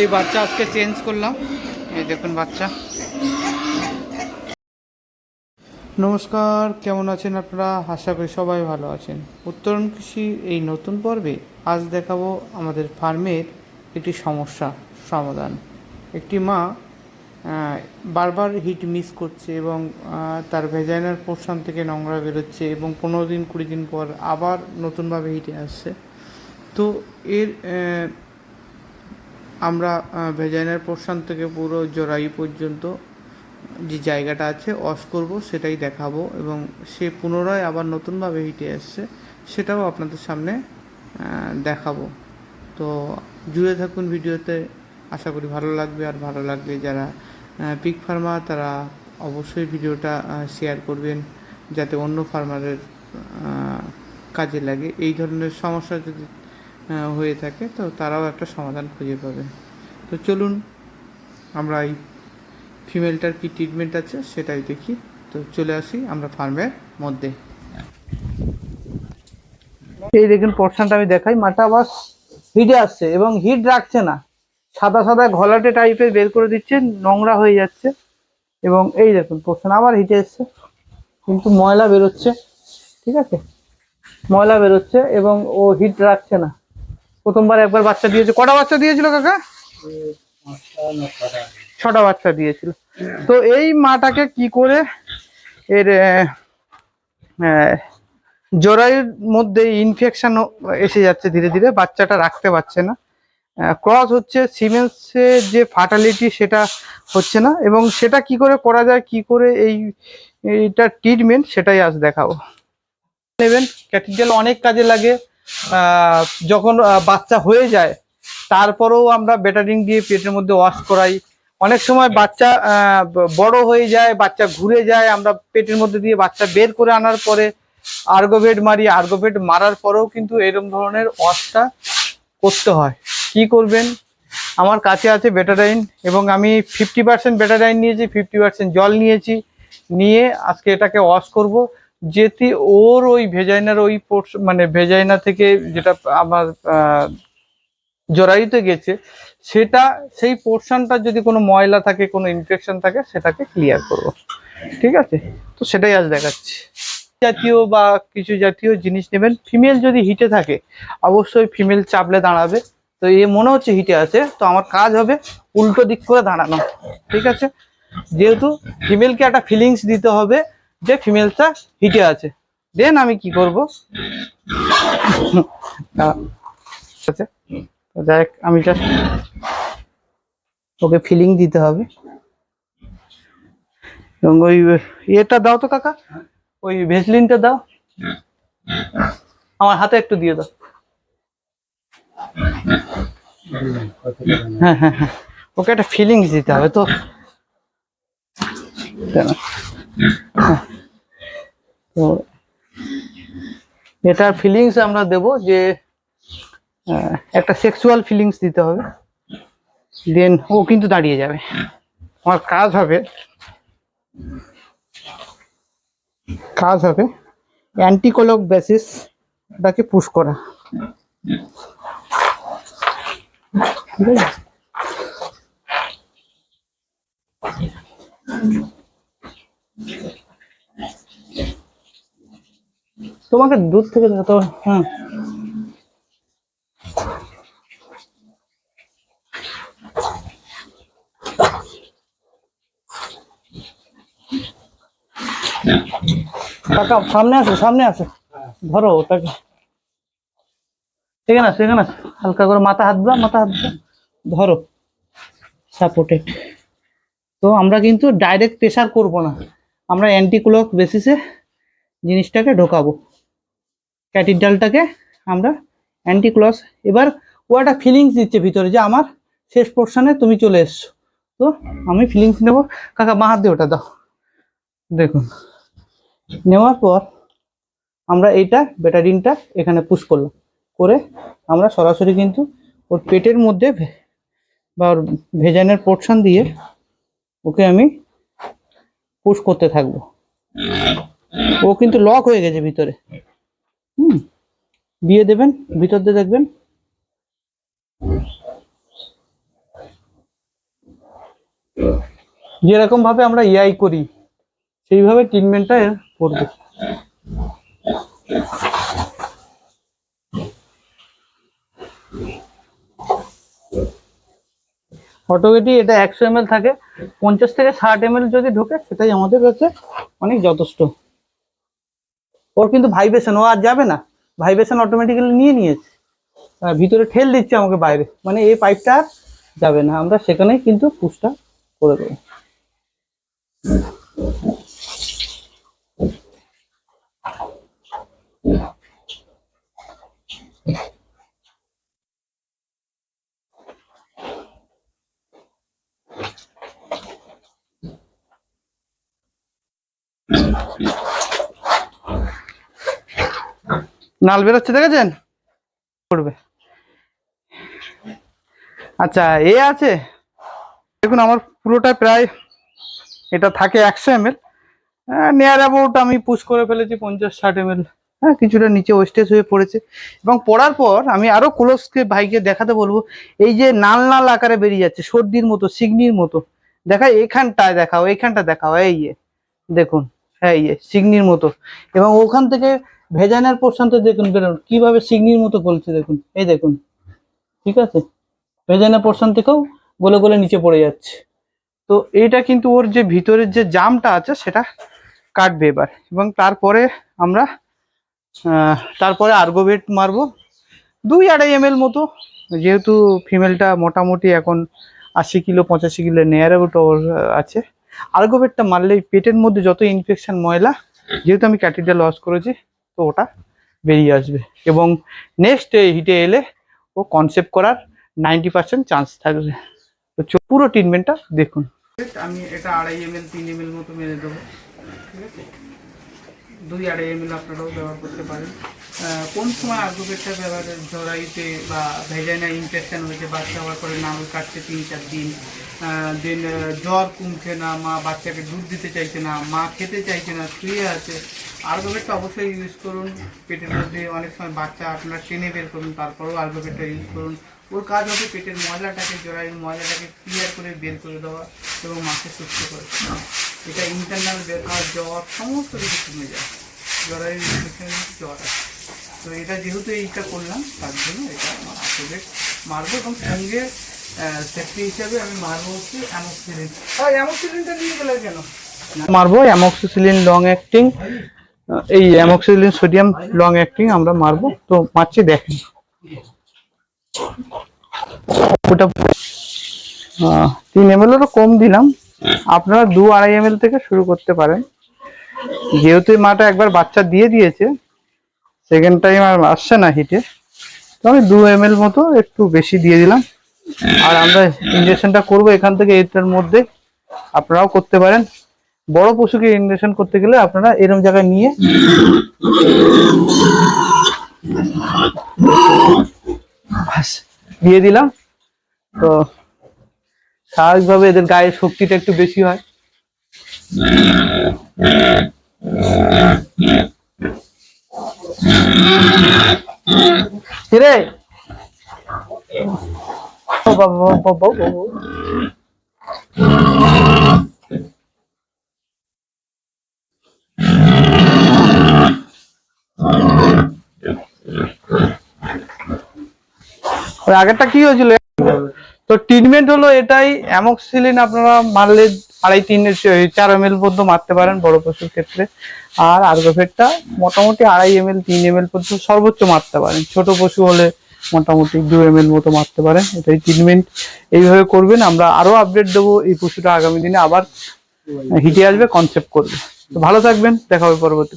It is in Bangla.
এই বাচ্চা আজকে চেঞ্জ করলাম। এই দেখুন বাচ্চা। নমস্কার, কেমন আছেন আপনারা? আশা করি সবাই ভালো আছেন। উত্তরণ কৃষি এই নতুন পর্বে আজ দেখাবো আমাদের ফার্মের একটি সমস্যা, সমাধান। একটি মা বারবার হিট মিস করছে এবং তার ভেজাইনার পোর্শন থেকে নোংরা বেরোচ্ছে এবং পনেরো দিন কুড়ি দিন পর আবার নতুনভাবে হিটে আসছে। তো এর আমরা ভেজাইনার পোর্শন থেকে পুরো জরায়ু পর্যন্ত যে জায়গাটা আছে অস করব, সেটাই দেখাবো এবং সে পুনরায় আবার নতুনভাবে হিটে আসছে সেটাও আপনাদের সামনে দেখাবো। তো জুড়ে থাকুন ভিডিওতে, আশা করি ভালো লাগবে। আর ভালো লাগবে যারা পিক ফার্মার তারা অবশ্যই ভিডিওটা শেয়ার করবেন, যাতে অন্য ফার্মারের কাজে লাগে। এই ধরনের সমস্যা যদি হয়ে থাকে, তো তারাও একটা সমাধান খুঁজে পাবে। তো চলুন, আমরা এই ফিমেলটার কি ট্রিটমেন্ট আছে সেটাই দেখি। তো চলে আসি আমরা ফার্মের মধ্যে। এই দেখুন পোর্শনটা আমি দেখাই। মাটা বাস হিটে আসছে এবং হিট রাখছে না। সাদা সাদা ঘলাটে টাইপের বের করে দিচ্ছে, নোংরা হয়ে যাচ্ছে। এবং এই দেখুন পোর্শন আবার হিটে এসছে। কিন্তু ময়লা বেরোচ্ছে, ঠিক আছে? ময়লা বেরোচ্ছে এবং ও হিট রাখছে না। প্রথমবার একবার বাচ্চা দিয়েছে। কটা বাচ্চা দিয়েছিল কাকা? ছটা বাচ্চা দিয়েছিল। তো এই মাটাকে কি করে এর জরায়ুর মধ্যে ইনফেকশন এসে যাচ্ছে ধীরে ধীরে, বাচ্চাটা রাখতে পারছে না। ক্রস হচ্ছে সিমেন্সের যে ফার্টালিটি সেটা হচ্ছে না এবং সেটা কি করে করা যায়, কি করে এই, এইটা ট্রিটমেন্ট সেটাই আজ দেখাবো। নেবেন ক্যাথিড্রাল অনেক কাজে লাগে। যখন বাচ্চা হয়ে যায়, তারপরেও আমরা বেটারিং দিয়ে পেটের মধ্যে ওয়াশ করাই। অনেক সময় বাচ্চা বড় হয়ে যায়, বাচ্চা ঘুরে যায়, আমরা পেটের মধ্যে দিয়ে বাচ্চা বের করে আনার পরে আর্গোভেট মারি আর্গোভেট মারার পরেও কিন্তু এরকম ধরনের ওয়াশটা করতে হয়। কি করবেন? আমার কাছে আছে বেটারাইন এবং আমি ফিফটি পার্সেন্ট বেটারাইন নিয়েছি ফিফটি পার্সেন্ট জল নিয়েছি, নিয়ে আজকে এটাকে ওয়াশ করব। যেতে ওর ওই ভেজাইনার ওই মানে ভেজাইনা থেকে যেটা আমার জরায়ুতে গেছে, সেটা, সেই পোর্শনটা যদি কোনো ময়লা থাকে, কোনো ইনফেকশন থাকে, সেটাকে ক্লিয়ার করব। ঠিক আছে? তো সেটাই আজ দেখাচ্ছি। জাতীয় বা কিছু জাতীয় জিনিস নেবেন। ফিমেল যদি হিটে থাকে, অবশ্যই ফিমেল চাপলে দাঁড়াবে। তো এ মনে হচ্ছে হিটে আছে, তো আমার কাজ হবে উল্টো দিক করে দাঁড়ানো। ঠিক আছে? যেহেতু ফিমেলকে একটা ফিলিংস দিতে হবে যে ফিমেলটা হিটে আছে। দেন আমি কি করব? হোক, আমি ওকে ফিলিং দিতে হবে। এবং ওই ইয়েটা দাও তো কাকা ওই ভেসলিনটা দাও। আমার হাতে একটু দিয়ে দাও। হ্যাঁ হ্যাঁ হ্যাঁ ওকে একটা ফিলিংস দিতে হবে তো। তো এটার ফিলিংস আমরা দেব যে একটা সেক্সুয়াল ফিলিংস দিতে হবে। দেন ও কিন্তু দাঁড়িয়ে যাবে। আমার কাজ হবে কাজ হবে অ্যান্টিকোলক বেসিস ওটাকে পুশ করা। ঠিক আছে? তোমাকে দূর থেকে দেখাতে হবে হ্যাঁ কাকা, সামনে আছে সামনে আছে ধরো ওটাকে। এখানে আছে এখানে আছে। হালকা করে মাথা হাত দাও মাথা হাত ধরো। সাপোর্টেড তো আমরা কিন্তু ডাইরেক্ট প্রেশার করব না। আমরা অ্যান্টিক্লক বেসিসে জিনিসটাকে ঢোকাবো। ক্যাটিডালটাকে আমরা অ্যান্টিক্লস এবার ও একটা ফিলিংস দিচ্ছে ভিতরে যে আমার শেষ পোর্শনে তুমি চলে এসছো। তো আমি ফিলিংস নেব। কাকা হাত দিয়ে ওটা দাও। দেখুন, নেওয়ার পর আমরা এইটা বেটাডিনটা এখানে পুশ করলাম। করে আমরা সরাসরি কিন্তু ওর পেটের মধ্যে বা ওর ভেজানের পোর্শন দিয়ে ওকে আমি পুশ করতে থাকব। ও কিন্তু লক হয়ে গেছে ভিতরে। হুম দেবেন, ভিতর দিয়ে দেখবেন। যেরকম ভাবে আমরা ইআই করি, সেইভাবে ট্রিটমেন্টটা পড়বে অটোমেটিক এটা একশো এম থাকে, পঞ্চাশ থেকে ষাট এম যদি ঢোকে, সেটাই আমাদের কাছে অনেক যথেষ্ট। ওর কিন্তু ভাইব্রেশন ও আর যাবে না। ভাইব্রেশন অটোমেটিক্যালি নিয়ে নিয়েছে। ভিতরে ঠেল দিচ্ছে আমাকে বাইরে। মানে এই পাইপটা যাবে না। আমরা সেখানেই কিন্তু পুষ্টা করে দেবো। নাল বেরোচ্ছে দেখেছেন? করবে আচ্ছা এ আছে। দেখুন, আমার পুরোটা প্রায় এটা থাকে একশো এম এল নেয়ার অ্যাবাউট আমি পুশ করে ফেলেছি পঞ্চাশ, ষাট এম হ্যাঁ কিছুটা নিচে ওয়েস্টেজ হয়ে পড়েছে। এবং পড়ার পর আমি আরও ক্লোজকে ভাইকে দেখাতে বলব, এই যে নাল নাল আকারে বেরিয়ে যাচ্ছে, সর্দির মতো সিগনির মতো। দেখা এইখানটায় দেখাও, এইখানটা দেখাও, এই দেখুন হ্যাঁ ইয়ে সিগনির মতো। এবং ওখান থেকে ভেজানের পোর্শনটা দেখুন বেরোন কীভাবে সিগনির মতো গলছে দেখুন, এই দেখুন, ঠিক আছে? ভেজানের পোর্শন থেকেও গলে গলে নিচে পড়ে যাচ্ছে। তো এইটা কিন্তু ওর যে ভিতরের যে জামটা আছে, সেটা কাটবে এবার। এবং তারপরে আমরা তারপরে আর্গোবেট মারবো। দুই আড়াই এম মতো, যেহেতু ফিমেলটা মোটামুটি এখন আশি কিলো, পঁচাশি কিলো নেয়ার ওর আছে। আর্গোবেটটা মারলেই পেটের মধ্যে যত ইনফেকশন ময়লা, যেহেতু আমি ক্যাটিটা লস করেছি তো ওটা বেরিয়ে আসবে। এবং নেক্সট হিটে এলে ও কনসেপ্ট করার নাইনটি পার্সেন্ট চান্স থাকবে। তো পুরো ট্রিটমেন্টটা দেখুন। আমি এটা আড়াই এম এল তিন এম এল মতো মেরে দেবো। ঠিক আছে? দুই আড়াই এম এল আপনারাও ব্যবহার করতে পারেন। কোন সময় আর্গোপেটটা ব্যবহার জরাইতে বা ভেজাইনা ইনফেকশন হয়েছে, বাচ্চা হওয়ার পরে নাঙল কাটছে তিন চার দিন দেন জ্বর কমছে না, মা বাচ্চাকে দুধ দিতে চাইছে না, মা খেতে চাইছে না, শুয়ে আছে আর্গোপেটটা অবশ্যই ইউজ করুন, পেটের মধ্যে অনেক সময় বাচ্চা আপনারা টেনে বের করুন, তারপরেও আর্গোপেটটা ইউজ করুন, ওর কাজ হবে পেটের ময়লাটাকে, জরায়ুর ময়লাটাকে ক্লিয়ার করে বের করে দেওয়া এবং মাকে সুস্থ করে। এটা ইন্টারনাল বের বেকার জ্বর, সমস্ত কিছু কমে যায় জ্বরের ইনফেকশন জ্বর আছে তো এটা যেহেতু এইটা করলাম তার জন্য এটা আমার মারবো এবং সঙ্গে সেফটি হিসাবে আমি মারবো হচ্ছে অ্যামোক্সিলিন অ্যামোক্সিলিনটা নিয়ে গেলে কেন? মারবো অ্যামোক্সিসিলিন লং অ্যাক্টিং এই অ্যামোক্সিলিন সোডিয়াম লং অ্যাক্টিং আমরা মারবো। তো মারছি দেখেন। ওটা তিন এম এলেরও কম দিলাম। আপনারা দু আড়াই এম থেকে শুরু করতে পারেন। যেহেতু মাটা একবার বাচ্চা দিয়ে দিয়েছে সেকেন্ড টাইম আর আসছে না হিটে তো আমি দু এম মতো একটু বেশি দিয়ে দিলাম। আর আমরা ইঞ্জেকশনটা করব এখান থেকে এটার মধ্যে। আপনারাও করতে পারেন। বড় পশুকে ইঞ্জেকশন করতে গেলে আপনারা এরকম জায়গায় নিয়ে দিয়ে দিলাম। তো স্বাভাবিকভাবে এদের গায়ের শক্তিটা একটু বেশি হয়। কিরে? আগেরটা কি হয়েছিল? তো ট্রিটমেন্ট হলো এটাই অ্যামক্সিলিন আপনারা মারলে আড়াই তিন চার এম এল পর্যন্ত মারতে পারেন বড় পশুর ক্ষেত্রে। আর আর্গোফেটটা মোটামুটি আড়াই এম এল তিন এম এল পর্যন্ত সর্বোচ্চ মারতে পারেন। ছোট পশু হলে মোটামুটি দু এম এল মতো মারতে পারেন। এটাই ট্রিটমেন্ট এইভাবে করবেন, আমরা আরও আপডেট দেবো এই পশুটা আগামী দিনে আবার হিটে আসবে কনসেপ্ট করবে। তো ভালো থাকবেন, দেখা হবে পরবর্তী